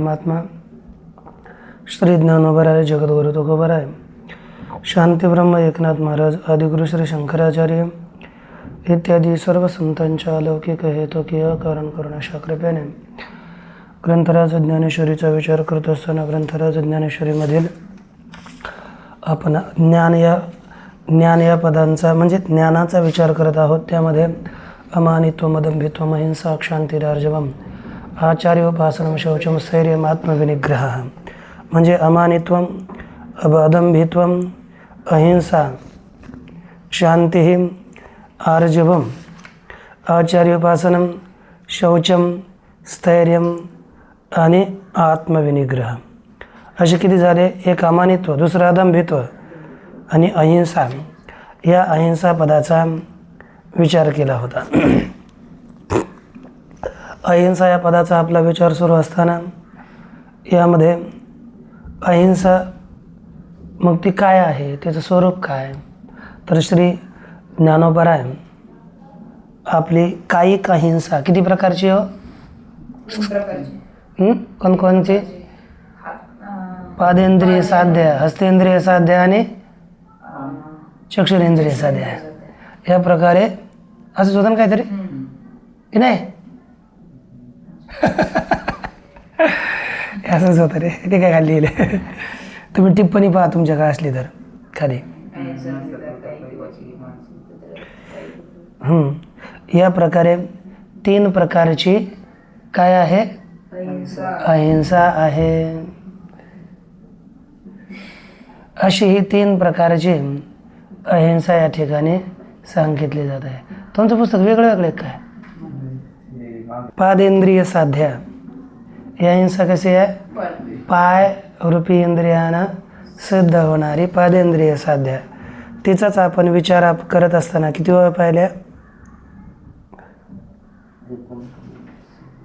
परमात्मा. श्री ज्ञानोबराय जगद्गुरु तुकोबर आहे शांतीब्रह्म एकनाथ महाराज आदिगुरु श्री शंकराचार्य. इत्यादी सर्व संतांच्या अलौकिक हेतुकीय कारण करून अशा कृपेने. ग्रंथराज ज्ञानेश्वरीचा विचार करत असताना ग्रंथराज ज्ञानेश्वरीमधील आपण ज्ञान या ज्ञान या पदांचा म्हणजे ज्ञानाचा विचार करत आहोत त्यामध्ये अमानित्व मदंभित्व अहिंसा क्षांतिरार्जवम आचार्योपासनम शौचम स्थैर्यम आत्मविनिग्रह। म्हणजे अमानित्वम अदंभित्वम अहिंसा शांती आर्जवम। आचार्योपासनम शौचम स्थैर्यम आणि आत्मविनिग्रह। असे किती झाले? एक अमानित्व दुसरं अदंभित्व आणि अहिंसा। या अहिंसा पदाचा विचार केला होता। अहिंसा या पदाचा आपला विचार सुरू असताना यामध्ये अहिंसा मग ती काय आहे? त्याचं स्वरूप काय? तर श्री ज्ञानोपराय आपली कायिक अहिंसा किती प्रकारची हो? कोणकोणची पादेंद्रिय साध्य हस्तेंद्रिय साध्य आणि चक्षुरेंद्रिय साध्य. या प्रकारे असंच होतं ना काहीतरी? की नाही? असंच होतं रे. ते काय खाली लिहिलं तुम्ही टिप्पणी पहा तुमच्या काय असली तर खाली. या प्रकारे तीन प्रकारची काय आहे? अहिंसा आहे. अशी ही तीन प्रकारची अहिंसा या ठिकाणी सांगितली जात आहे. तुमचं पुस्तक वेगळं वेगळं काय पादेंद्रिय साध्या ही अहिंसा कशी आहे? पाय. रूपी इंद्रियानं सिद्ध होणारी पादेंद्रिय साध्या तिचाच आपण विचार आप- करत असताना किती वेळ पाहिल्या?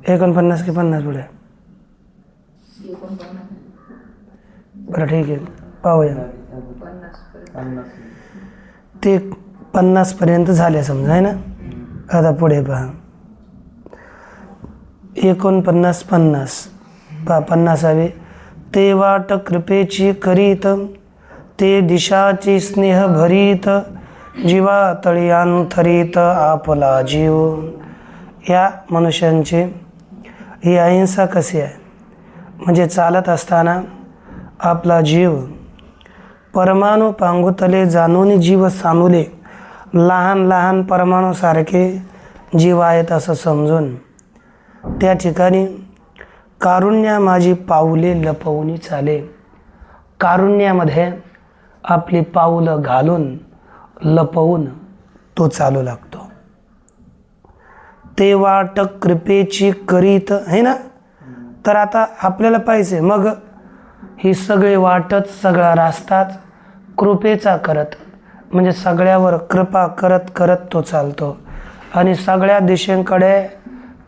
एकोणपन्नास की पन्नास पुढे? बरं ठीक आहे. पाहूया. ते पन्नासपर्यंत झाले समजा आहे ना? आता पुढे पहा. एकोणपन्नास पन्नास. पा पन्नासावे. ते वाट कृपेची करीत ते दिशाची स्नेह भरीत जीवा तळी आपला जीव. या मनुष्यांचे ही अहिंसा कशी आहे? म्हणजे चालत असताना आपला जीव परमाणू पांगुतले जाणून जीव सानुले लहान लहान परमाणूसारखे जीव आहेत असं समजून त्या ठिकाणी कारुण्या माझी पाऊले लपवून चाले. कारुण्यामध्ये आपली पाऊलं घालून लपवून तो चालू लागतो. ते वाट कृपेची करीत आहे ना? तर आता आपल्याला पाहिजे मग ही सगळी वाटच सगळा रास्ताच कृपेचा करत म्हणजे सगळ्यावर कृपा करत करत तो चालतो. आणि सगळ्या दिशेंकडे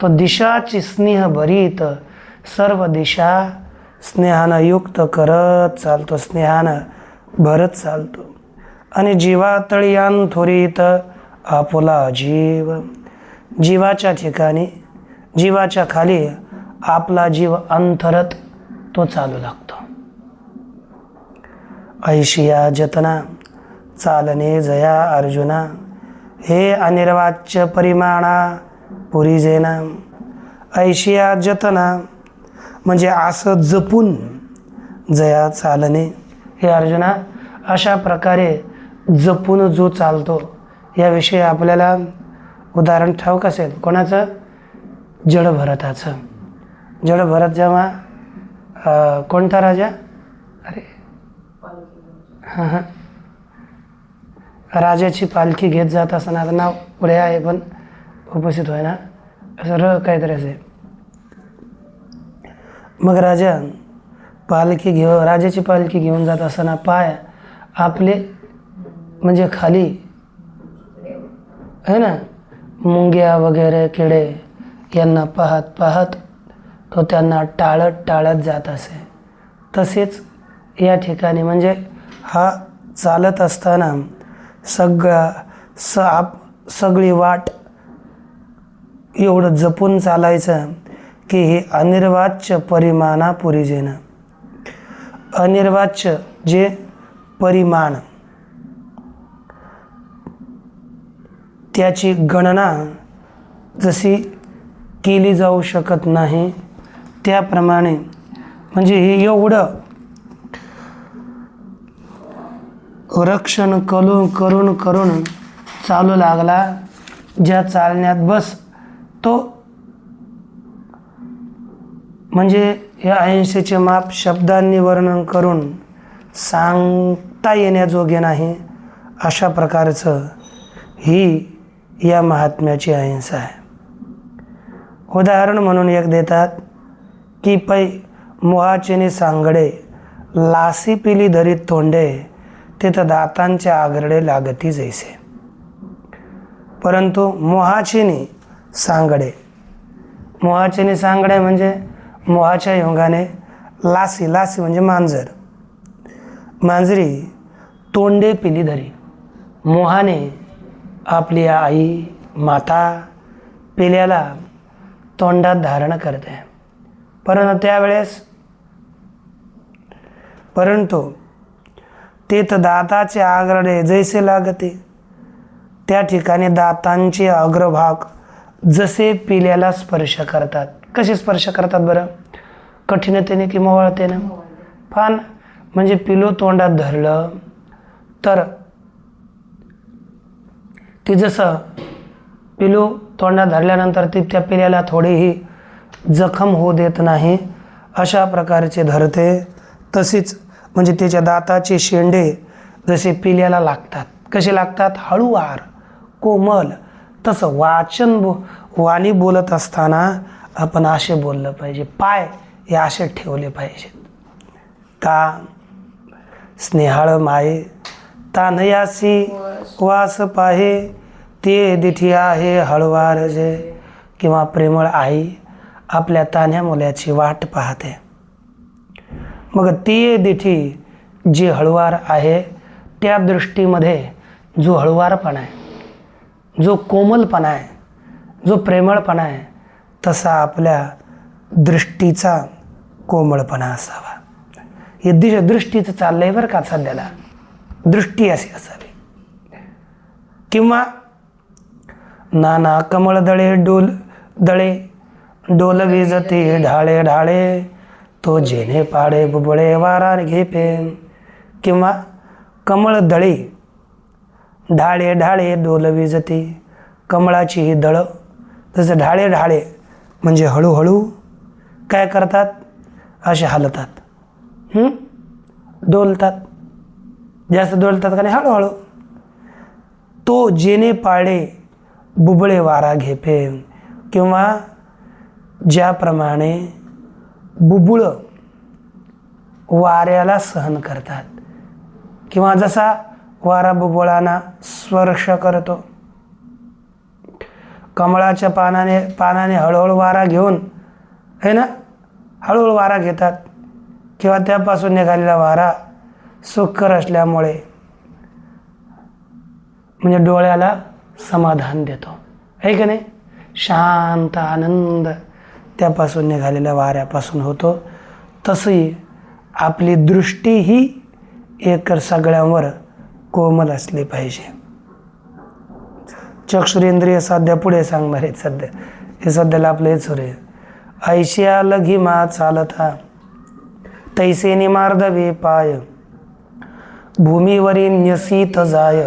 तो दिशाची स्नेह भरीत सर्व दिशा स्नेहानं युक्त करत चालतो स्नेहानं भरत चालतो. आणि जीवातळीयान थोरीत आपुला जीव. जीवाच्या ठिकाणी जीवाच्या खाली आपला जीव अंतरत तो चालू लागतो. ऐशिया जतना चालने जया अर्जुना हे अनिर्वाच्य परिमाणा पुरी जेना ऐशिया जतना म्हणजे असं जपून जया चालणे. हे अर्जुना अशा प्रकारे जपून जो चालतो याविषयी आपल्याला उदाहरण ठाऊक असेल. कोणाचं? जडभरताचं. जडभरत जेव्हा कोणता राजा? अरे. हां हां. राजाची पालखी घेत जात असताना नाव पुढे आहे पण उपस्थित होय ना? असं र काहीतरी असे. मग राजा पालखी घेऊ राजाची पालखी घेऊन जात असताना पाय आपले म्हणजे खाली है ना? मुंग्या वगैरे किडे यांना पाहत पाहत तो त्यांना टाळत टाळत जात असे. तसेच या ठिकाणी म्हणजे हा चालत असताना सगळा स आप सगळी वाट एवढं जपून चालायचं की हे अनिर्वाच्य परिमाणा पुरीजेन अनिर्वाच्य जे परिमाण. त्याची गणना जशी केली जाऊ शकत नाही त्याप्रमाणे म्हणजे हे एवढं रक्षण करून करून करून चालू लागला ज्या चालण्यात बस तो म्हणजे या अहिंसेचे माप शब्दांनी वर्णन करून सांगता येण्याजोगे नाही अशा प्रकारचं ही या महात्म्याची अहिंसा आहे. उदाहरण म्हणून एक देतात की पै मोहाचेने सांगडे लासी पिली धरीत तोंडे तिथं दातांच्या आगरडे लागती जैसे. परंतु मोहाचेने सांगडे. मोहाचेने सांगडे म्हणजे मोहाच्या योगाने लासी लासी म्हणजे मांजर. मांजरी तोंडे पिली धरी. मोहाने आपली आई माता पिल्याला तोंडात धारण करते. परंतु त्यावेळेस परंतु ते तर दाताचे आग्रडे जैसे लागते त्या ठिकाणी दातांचे अग्रभाग जसे पिल्याला स्पर्श करतात. कसे स्पर्श करतात बरं? कठीणतेने की मोवाळतेने फान म्हणजे पिलो तोंडात धरलं तर ती जसं पिलू तोंडात धरल्यानंतर ती त्या पिल्याला थोडीही जखम होऊ देत नाही अशा प्रकारचे धरते. तसेच म्हणजे त्याच्या दाताचे शेंडे जसे पिल्याला लागतात. कसे लागतात? हळूवार कोमल तसं वाचन बो वाणी बोलत असताना आपण असे बोललं पाहिजे पाय हे असे ठेवले पाहिजेत. का स्नेहाळ माये तानयासी वास पाहे ते दिठी आहे हळवार जे किंवा प्रेमळ आई आपल्या तान्ह्या मुलाची वाट पाहते. मग ते दिठी जे हळवार आहे त्या दृष्टीमध्ये जो हळवारपणा आहे जो कोमलपणा आहे जो प्रेमळपणा आहे तसा आपल्या दृष्टीचा कोमळपणा असावा. हे दिश दृष्टीचं चाललंय बरं का सध्याला दृष्टी अशी असावी. किंवा नाना कमळ दळे डोल दळे डोल विजते ढाळे ढाळे तो झेने पाडे बुबळे वारा घेपे किंवा कमळदळे ढाळे ढाळे डोलवी जते कमळाची ही दळं. जसं ढाळे ढाळे म्हणजे हळूहळू काय करतात? असे हलतात. डोलतात. जास्त डोलतात का नाही? हळूहळू. तो जेने पाळे बुबळे वारा घेपे किंवा ज्याप्रमाणे बुबुळ वाऱ्याला सहन करतात. किंवा जसा वारा बुबुळांना स्पर्श करतो. कमळाच्या पानाने पानाने हळूहळू वारा घेऊन है ना? हळूहळू वारा घेतात. किंवा त्यापासून निघालेला वारा सुखकर असल्यामुळे म्हणजे डोळ्याला समाधान देतो. आहे का नाही? शांत आनंद त्यापासून निघालेल्या वाऱ्यापासून होतो. तसंही आपली दृष्टी ही एक सगळ्यांवर कोमल असली पाहिजे. चक्षुरेंद्रिय सध्या पुढे सांगणार आहेत सध्या. हे सध्याला आपलं हेच सुरे ऐशिया लघी मा चालता तैसे निमार्दवे पाय. भूमीवरी न्यसीत जाय.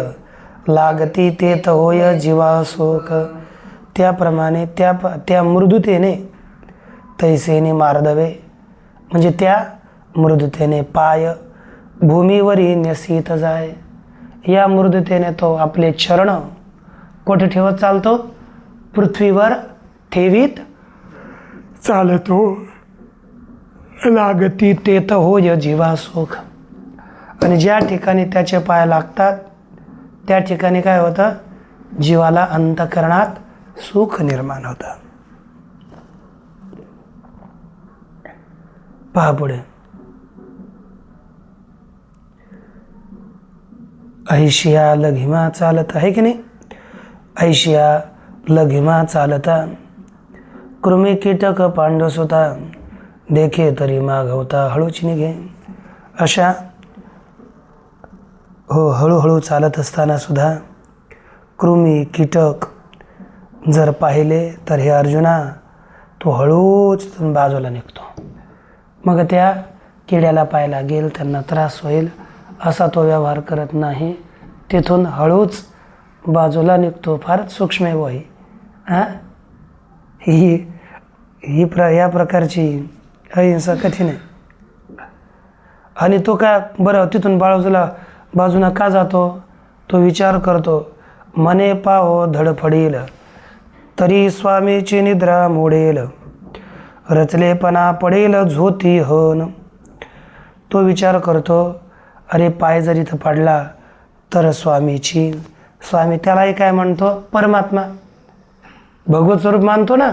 लागती ते त होय जीवा शोक. त्याप्रमाणे त्या त्या मृदुतेने तैसेने मार्दवे म्हणजे त्या मृदुतेने पाय. भूमीवरी न्यसीत जाय. या मृदुतेने तो आपले चरण कुठे ठेवत चालतो? पृथ्वीवर ठेवीत चालतो. लागती ते तर होय जीवा सुख. आणि ज्या ठिकाणी त्याचे पाय लागतात त्या ठिकाणी काय होतं? जीवाला अंतकरणात सुख निर्माण होतं. पहा पुढे. ऐशिया लघिमा चालत आहे की नाही? ऐशिया लघिमा चालता. कृमी कीटक पांडवसुता देखे तरी मागवता हळूच निघे अशा हो हळूहळू चालत असताना सुद्धा कृमी कीटक जर पाहिले तर हे अर्जुना तो हळूच बाजूला निघतो. मग त्या किड्याला पाहायला गेल त्यांना त्रास होईल. असा तो व्यवहार करत नाही. तिथून हळूच बाजूला निघतो. फारच सूक्ष्म आहे वही. हां ही ही प्र या प्रकारची अहिंसा कठीण आहे. आणि तो काय बरं तिथून बाजूला बाजूला का जातो? तो विचार करतो मने पाहो धडफडील. तरी स्वामीची निद्रा मोडेल. रचलेपणा पडेल झोती हन. तो विचार करतो अरे पाय जर इथं पडला तर स्वामीची. स्वामी त्यालाही काय म्हणतो? परमात्मा. भगवत स्वरूप मानतो ना?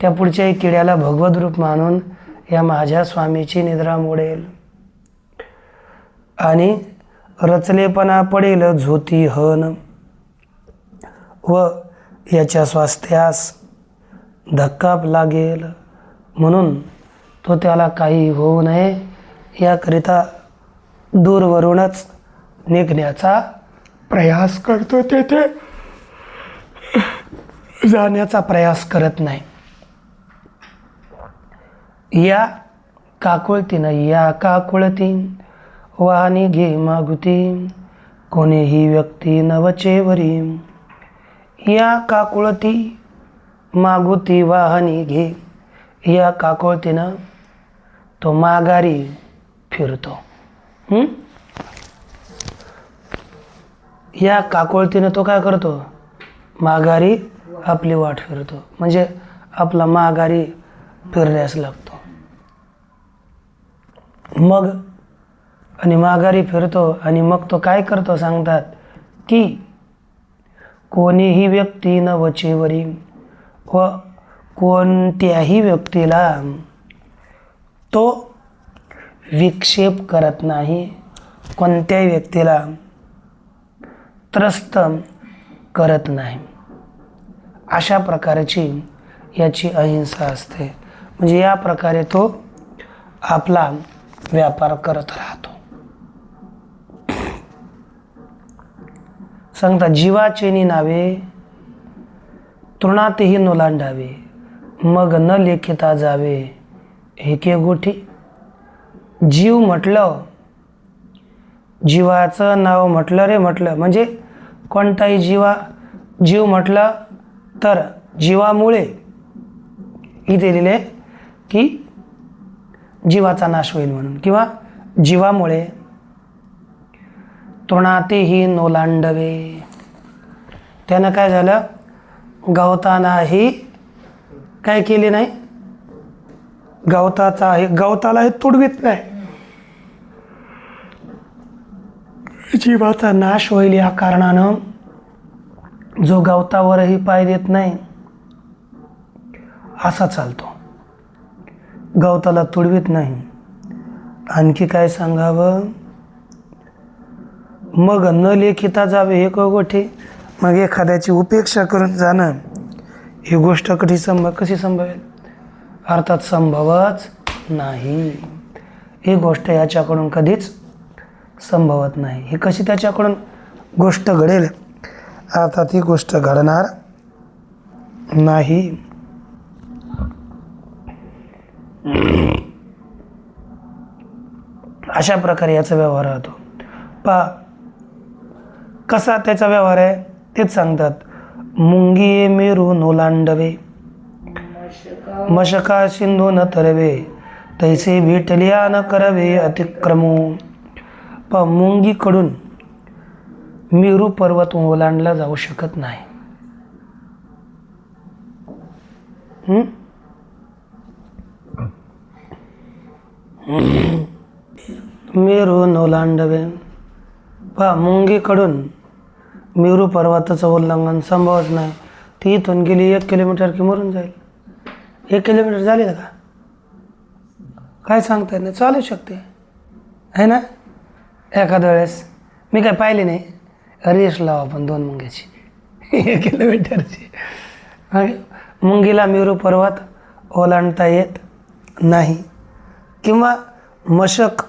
त्या पुढच्याही किड्याला भगवत रूप मानून या माझ्या स्वामीची निद्रा मोडेल. आणि रचलेपणा पडेल झोती हन. व याच्या स्वास्थ्यास धक्का लागेल. म्हणून तो त्याला काही होऊ नये याकरिता दूरवरूनच निघण्याचा प्रयास करतो. तेथे जाण्याचा प्रयास करत नाही. या काकुळतीनं या काकुळती वाणी घे मागुती कोणीही व्यक्ती नवचेवरी या काकुळती मागुती वाहनी घे. या काकुळतीनं तो माघारी फिरतो. हं? या काकुळतीनं तो काय करतो? माघारी आपली वाट फिरतो. म्हणजे आपला माघारी फिरण्यास लागतो. मग आणि माघारी फिरतो आणि मग तो काय करतो सांगतात? की कोणीही व्यक्ती न वचेवरी व कोणत्याही व्यक्तीला तो विक्षेप करत नाही. कोणत्याही व्यक्तीला त्रस्त करत नाही. अशा प्रकारची याची अहिंसा असते. म्हणजे या प्रकारे तो आपला व्यापार करत राहतो. सांगता जीवाचेनी नावे तृणातही नोलांडावे मग न लेखिता जावे एके गोठी जीव म्हटलं जीवाचं नाव म्हटलं रे म्हटलं. म्हणजे कोणताही जीवा जीव म्हटलं तर जीवामुळे इथे लिहिले की जीवाचा नाश होईल म्हणून. किंवा जीवामुळे तृणातेही नोलांडवे. त्यानं काय झालं? गवतानाही काय केले नाही? गवताचा आहे गवताला हे तुडवीत नाही. जीवाचा नाश होईल या कारणानं जो गवतावरही पाय देत नाही असा चालतो. गवताला तुडवीत नाही. आणखी काय सांगावं? मग न लेखिता जावे हे गोठी मग एखाद्याची उपेक्षा करून जाणं ही गोष्ट कधी संभव कशी संभवेल? अर्थात संभवच नाही. ही गोष्ट याच्याकडून कधीच संभवत नाही. ही कशी त्याच्याकडून गोष्ट घडेल? अर्थात ही गोष्ट घडणार नाही. अशा प्रकारे याचा व्यवहार राहतो. पा कसा त्याचा व्यवहार आहे? तेच सांगतात. मुंगी मेरू नोलांडवे मशका सिंधू न तरवे तैसे भेटलिया न करवे अतिक्रमू. प मुंगीकडून मेरू पर्वत ओलांडला जाऊ शकत नाही. मेरू नोलांडवे पहा मुंगीकडून मेरू पर्वताचं उल्लंघन संभवच नाही. ती इथून गेली एक किलोमीटर की मरून जाईल. एक किलोमीटर झाली का? काय सांगता येत नाही. चालू शकते. आहे ना? एखाद्या वेळेस. मी काय पाहिली नाही. रेस लावा आपण दोन मुंग्याची. एक किलोमीटरची. आणि मुंगीला मेरू पर्वत ओलांडता येत नाही. किंवा मशक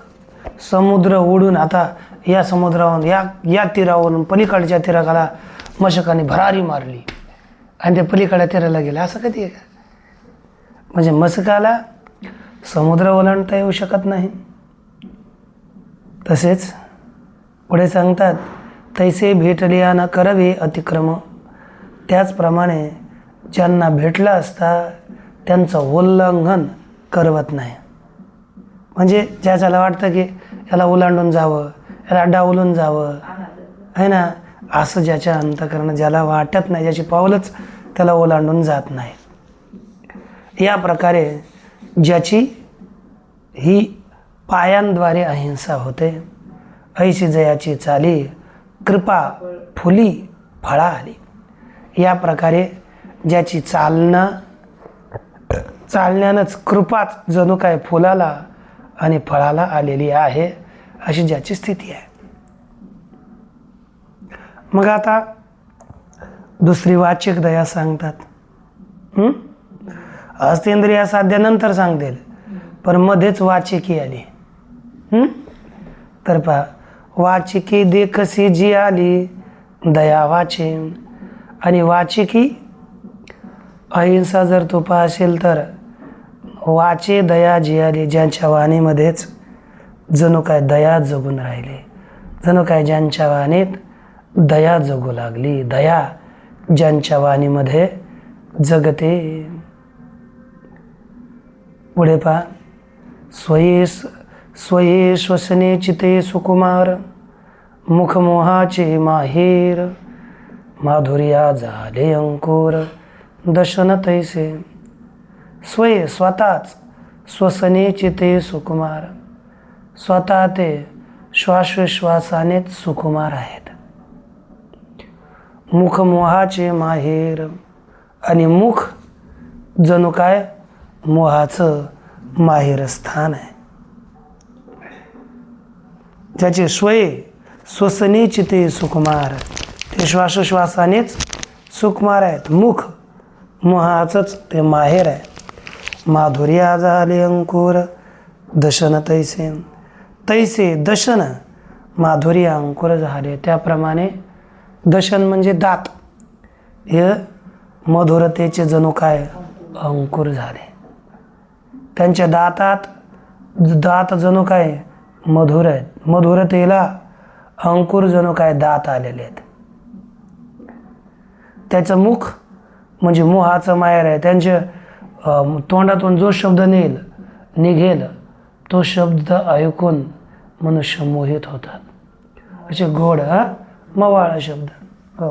समुद्र उडून आता या समुद्रावरून या या तीरावरून पलीकडच्या तीराला मशकाने भरारी मारली. आणि ते पलीकडच्या तीराला गेलं. असं कधी आहे का? म्हणजे मशकाला समुद्र ओलांडता येऊ शकत नाही. तसेच पुढे सांगतात तैसे भेटलिया न करवे अतिक्रम. त्याचप्रमाणे ज्यांना भेटला असता त्यांचं उल्लंघन करवत नाही. म्हणजे ज्याच्याला वाटतं की याला ओलांडून जावं याला डावलून जावं आहे ना? असं ज्याच्या अंतकरण ज्याला वाटत नाही ज्याची पावलंच त्याला ओलांडून जात नाही. या प्रकारे ज्याची ही पायांद्वारे अहिंसा होते. ऐशी जयाची चाली कृपा फुली फळा आली. या प्रकारे ज्याची चालणं चालण्यानंच कृपाच जणू काय फुलाला आणि फळाला आलेली आहे अशी ज्याची स्थिती आहे. मग आता दुसरी वाचिक दया सांगतात. अस्तेंद्रिया साध्यानंतर सांगतील. पण मध्येच वाचिकी आली. तर पहा वाचिकी देखसी जी आली दया वाचे. आणि वाचिकी अहिंसा जर तो पाहशील तर वाचे दया जी आली ज्यांच्या वाणीमध्येच जणू काय दया जगून राहिली. जणू काय ज्यांच्या वाणीत दया जगू लागली. दया ज्यांच्या वाणीमध्ये जगते. पुढे पहा स्वये स्वये श्वसने चिते सुकुमार मुखमोहाचे माहेर माधुर्या झाले अंकुर दशन तैसे. स्वये स्वतःच श्वसने चिते सुकुमार स्वतः ते श्वासोश्वासानेच सुकुमार आहेत. मुखमोहाचे माहेर आणि मुख जणू काय? मोहाचं माहेरस्थान आहे. त्याचे स्वये श्वसनेचे ते सुकुमार ते श्वासोश्वासानेच सुकुमार आहेत. मुख मुहाचंच ते माहेर आहे माधुर्या झाले अंकुर दशन तैसे. तैसे दशन माधुरी अंकुर झाले. त्याप्रमाणे दशन म्हणजे दात. हे मधुरतेचे जणू काय? अंकुर झाले. त्यांच्या दातात दात जणू काय? मधुर आहेत. मधुरतेला अंकुर जणू काय दात आलेले आहेत. त्याचं मुख म्हणजे मोहाचं मायर आहे. त्यांच्या तोंडातून जो शब्द नेल निघेल तो शब्द ऐकून मनुष्य मोहित होतात. असे गोड हा मवाळ शब्द.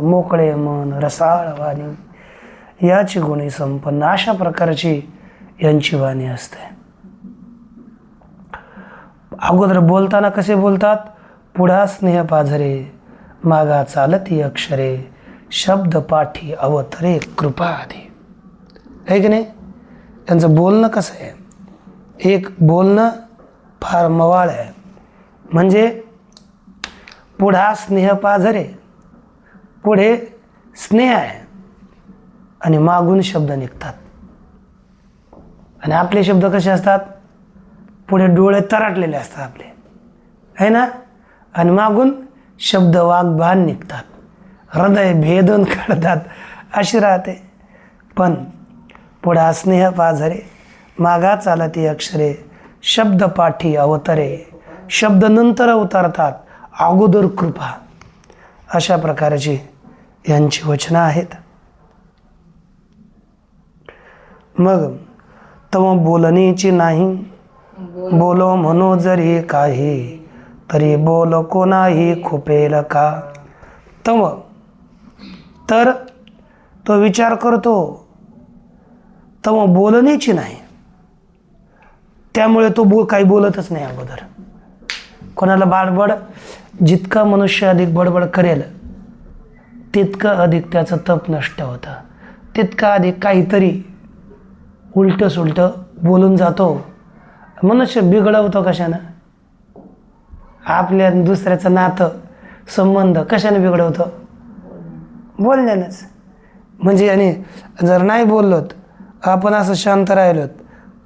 मोकळे मन रसाळ वाणी याची गुणी संपन्न अशा प्रकारची यांची वाणी असते. अगोदर बोलताना कसे बोलतात? पुढा स्नेह पाझरे मागा चालती अक्षरे शब्द पाठी अवतरे कृपा आधी आहे की नाही? त्यांचं बोलणं कसं आहे? एक बोलणं फार मवाळ आहे. म्हणजे पुढा स्नेह पाझरे पुढे स्नेह आहे. आणि मागून शब्द निघतात. आणि आपले शब्द कसे असतात? पुढे डोळे तराटलेले असतात आपले. आहे ना? आणि मागून शब्द वाघबान निघतात. हृदय भेदून काढतात. अशी राहते. पण पुढा स्नेह पाझरे मागा चालती अक्षरे शब्द पाठी अवतरे शब्द नंतर उतरतात अगोदर कृपा. अशा प्रकारची यांची वचनं आहेत. मग तव बोलण्याची नाही बोलो म्हणू जरी काही तरी बोल कोणाही खुपेल का? तव तर तो विचार करतो तव बोलण्याची नाही. त्यामुळे तो बो काही बोलतच नाही अगोदर. कोणाला बाडबड जितका मनुष्य अधिक बडबड करेल तितकं अधिक त्याचं तप नष्ट होतं. तितकं अधिक काहीतरी उलटं सुलटं बोलून जातो. मनुष्य बिघडवतो कशानं? आपल्या दुसऱ्याचं नातं संबंध कशानं बिघडवतो? बोलण्यानंच. म्हणजे आणि जर नाही बोललोत आपण असं शांत राहिलोत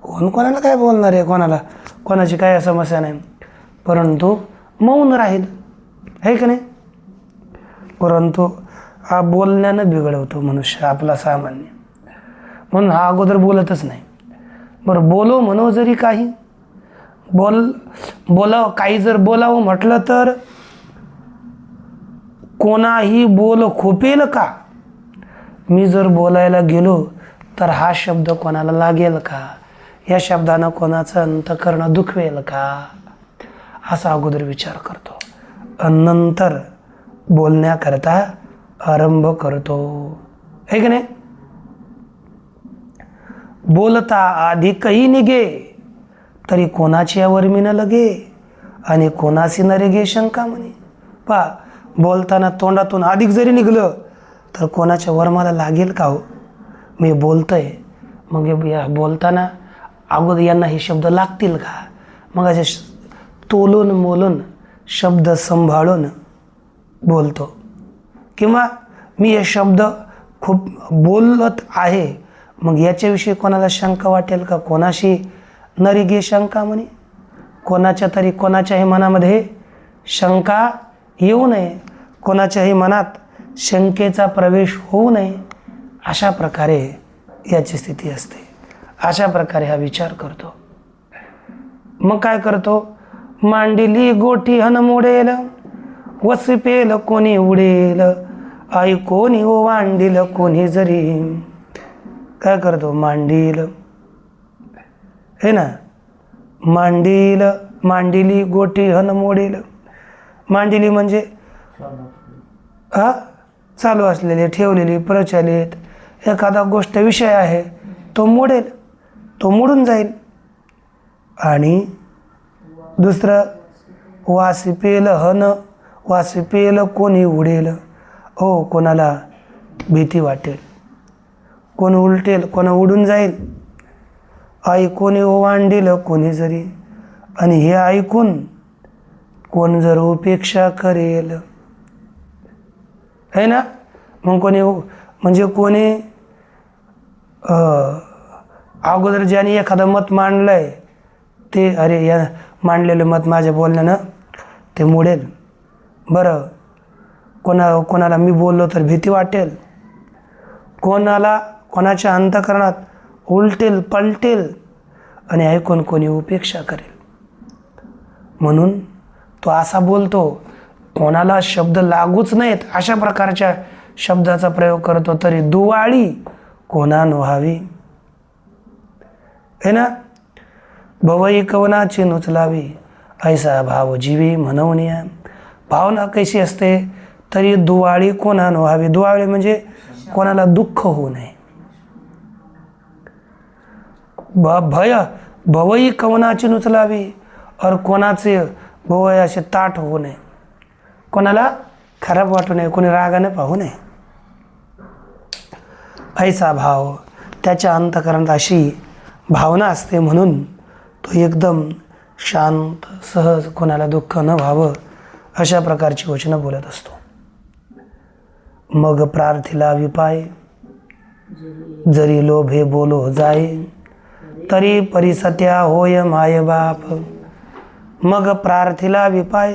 कोण कोणाला काय बोलणार आहे कोणाला? कोणाची काय समस्या नाही. परंतु मौन राहील. आहे का नाही? परंतु हा बोलण्यानं बिघडवतो मनुष्य आपला सामान्य. म्हणून हा अगोदर बोलतच नाही. बरं बोलो म्हणो जरी काही. बोल बोलावं काही जर बोलावं म्हटलं तर कोणाही बोल खोपेल का? मी जर बोलायला गेलो तर हा शब्द कोणाला लागेल का? या शब्दानं कोणाचं अंतकरण दुखवेल का? असा अगोदर विचार करतो. नंतर बोलण्याकरता आरंभ करतो. आहे की नाही? बोलता अधिकही निघे. तरी कोणाची यावर मी न लगे? आणि कोणाशी न रे गे शंका म्हणे? पा बोलताना तोंडातून अधिक जरी निघलं तर कोणाच्या वर मला लागेल का हो? मी बोलतोय. मग या बोलताना अगोदर यांना हे शब्द लागतील का? मग असे श- तोलून मोलून शब्द सांभाळून बोलतो. किंवा मी हे शब्द खूप बोलत आहे मग याच्याविषयी कोणाला शंका वाटेल का? कोणाशी नरिगे शंका म्हणे. कोणाच्या तरी कोणाच्याही मनामध्ये शंका येऊ नये. कोणाच्याही मनात शंकेचा प्रवेश होऊ नये. अशा प्रकारे याची स्थिती असते. अशा प्रकारे हा विचार करतो. मग काय करतो? मांडिली गोठी हन मोडेल वसपेल कोणी उडेल. आई कोणी ओ वांडील कोणी जरी. काय करतो? मांडील. हे ना? मांडील मांडिली गोटी हन मोडेल. मांडिली म्हणजे हा? चालू असलेली ठेवलेली प्रचलित. एखादा गोष्ट विषय आहे तो मोडेल. तो मोडून जाईल. आणि दुसरं वासिपेल हन वासिपेल कोणी उडेल? हो कोणाला भीती वाटेल? कोण उलटेल कोणा उडून जाईल? ऐकून कोणी ओवांडील कोणी जरी. आणि हे ऐकून कोण जर उपेक्षा करेल. आहे ना? मग कोणी म्हणजे कोणी अगोदर ज्याने एखादं मत मांडलंय ते अरे या मांडलेलं मत माझ्या बोलण्यानं ते मोडेल. बरं. कोणा कोणाला मी बोललो तर भीती वाटेल. कोणाला कोणाच्या अंतकरणात उलटेल पलटेल आणि ऐकून कोणी उपेक्षा करेल. म्हणून तो असा बोलतो कोणाला शब्द लागूच नाहीत अशा प्रकारच्या शब्दाचा प्रयोग करतो तरी दुवाळी कोणा व्हावी? है ना? भवई कवनाची नुचलावी ऐसा भाव जीवी म्हणवण्या भावना कशी असते तरी दुवाळी कोणा व्हावी? दुवाळी म्हणजे कोणाला दुःख होऊ नये. भ भय भवई कवनाची नुचलावी? और कोणाचे भवय असे ताट होऊ नये? कोणाला खराब वाटू नये कोणी रागाने पाहू नये? ऐसा भाव त्याच्या अंतकरणात अशी भावना असते म्हणून तो एकदम शांत सहज कोणाला दुःख न व्हावं अशा प्रकारची वचनं बोलत असतो. मग प्रार्थीला विपाय जरी लोभे बोलो जाय तरी परिसत्या होय माय बाप. मग प्रार्थीला विपाय.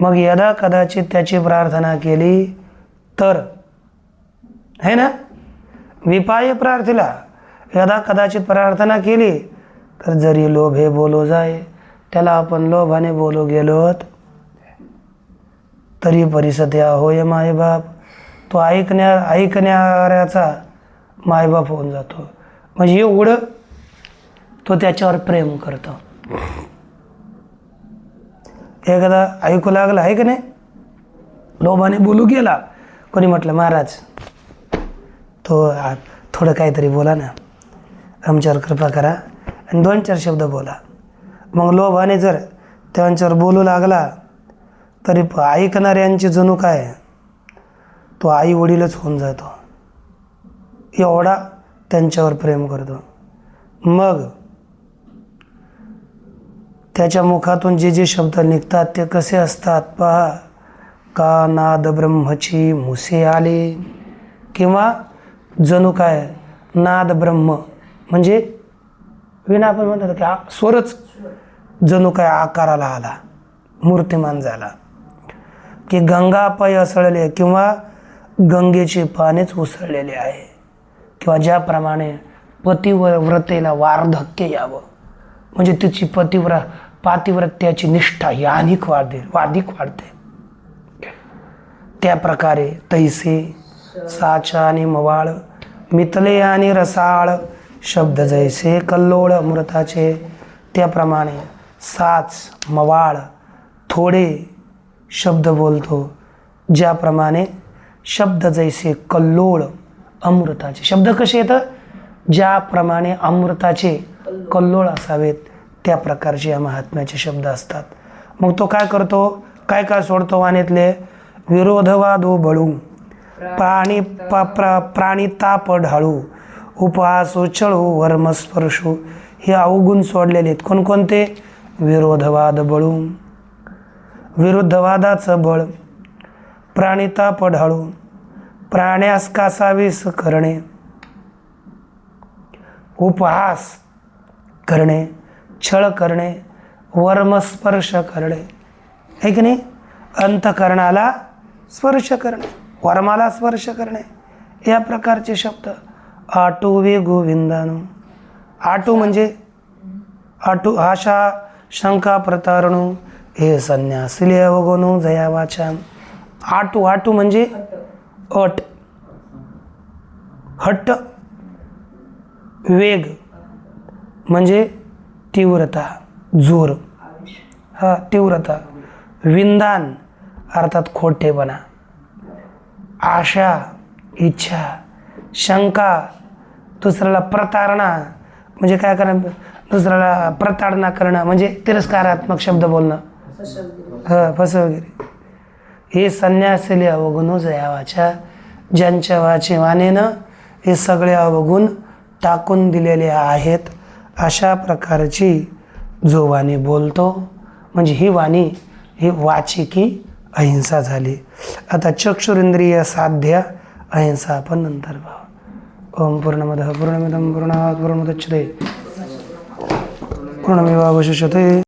मग यदा कदाचित त्याची प्रार्थना केली तर है ना? विपाय प्रार्थीला. यदा कदाचित प्रार्थना केली तर जरी लोभ हे बोलो जाय त्याला आपण लोभाने बोलू गेलोत. तरी परिसत्या होय मायबाप तो ऐकण्या ऐकणाऱ्याचा मायबाप होऊन जातो. म्हणजे एवढं तो त्याच्यावर प्रेम करतो. एखादा ऐकू लागला आहे का नाही? लोभाने बोलू गेला. कोणी म्हटलं महाराज तो थोडं काहीतरी बोला ना. आमच्यावर कृपा करा आणि दोन चार शब्द बोला. मग लोभाने जर त्यांच्यावर बोलू लागला तरी प- ऐकणाऱ्यांची जणू काय? तो आई वडीलच होऊन जातो. एवढा त्यांच्यावर प्रेम करतो. मग त्याच्या मुखातून जे जे शब्द निघतात ते कसे असतात पहा. का नाद ब्रह्मची मुसे आले? किंवा जणू काय? नाद ब्रह्म. म्हणजे विना आपण म्हणतात की स्वरच जणू काय आकाराला आला मूर्तिमान झाला. की गंगा पाय असळले किंवा गंगेची पानेच उसळलेले आहे. किंवा ज्याप्रमाणे पतिवर व्रतेला वार्धक्य यावं. म्हणजे तिची पतिव्र पातिव्रत्याची निष्ठा ही अधिक वाढते अधिक वाढते. त्या प्रकारे तैसे साचा आणि मवाळ मितले आणि रसाळ शब्द जैसे कल्लोळ अमृताचे त्याप्रमाणे साच मवाळ थोडे शब्द बोलतो ज्याप्रमाणे शब्द जैसे कल्लोळ अमृताचे. शब्द कसे येतं? ज्याप्रमाणे अमृताचे कल्लोळ असावेत त्या प्रकारचे या महात्म्याचे शब्द असतात. मग तो काय करतो? काय काय सोडतो वाणीतले? विरोधवादो बळू. प्राणी प प्रा प्राणी ताप ढाळू. उचळू चळू वर्मस्पर्शू हे अवगुण सोडलेले आहेत. कोणकोणते? विरोधवाद बळू. विरुद्धवादाचं बळ. प्राणिताप पढाळू प्राण्यास कासावीस करणे. उपहास करणे छळ करणे वर्मस्पर्श करणे. हे की नाही? अंतकरणाला स्पर्श करणे वर्माला स्पर्श करणे. या प्रकारचे शब्द आटू वे गोविंदानु. आटू म्हणजे आटू आशा शंका प्रतारणू हे संन्यासिले अवगणू जया वाचन आटू आटू म्हणजे अट. हट्ट वेग. म्हणजे तीव्रता जोर. हा तीव्रता. विंदान अर्थात खोटेपणा. आशा इच्छा. शंका दुसऱ्याला प्रतारणा. म्हणजे काय करणं? दुसऱ्याला प्रताडणा करणं. म्हणजे तिरस्कारात्मक शब्द बोलणं. हां फस वगैरे हे संन्यासले अवगुण हो जयावाच्या ज्यांच्या वाचे वाणीनं हे सगळे अवगुण टाकून दिलेले आहेत. अशा प्रकारची जो वाणी बोलतो. म्हणजे ही वाणी ही वाचिकी अहिंसा झाली. आता चक्षुरेंद्रिय साध्य अहिंसा आपण नंतर पाहू. ओम पूर्णमद पूर्णमिदम पूर्णात पूर्णमुदच्छते. पूर्णमेवावशिष्यते.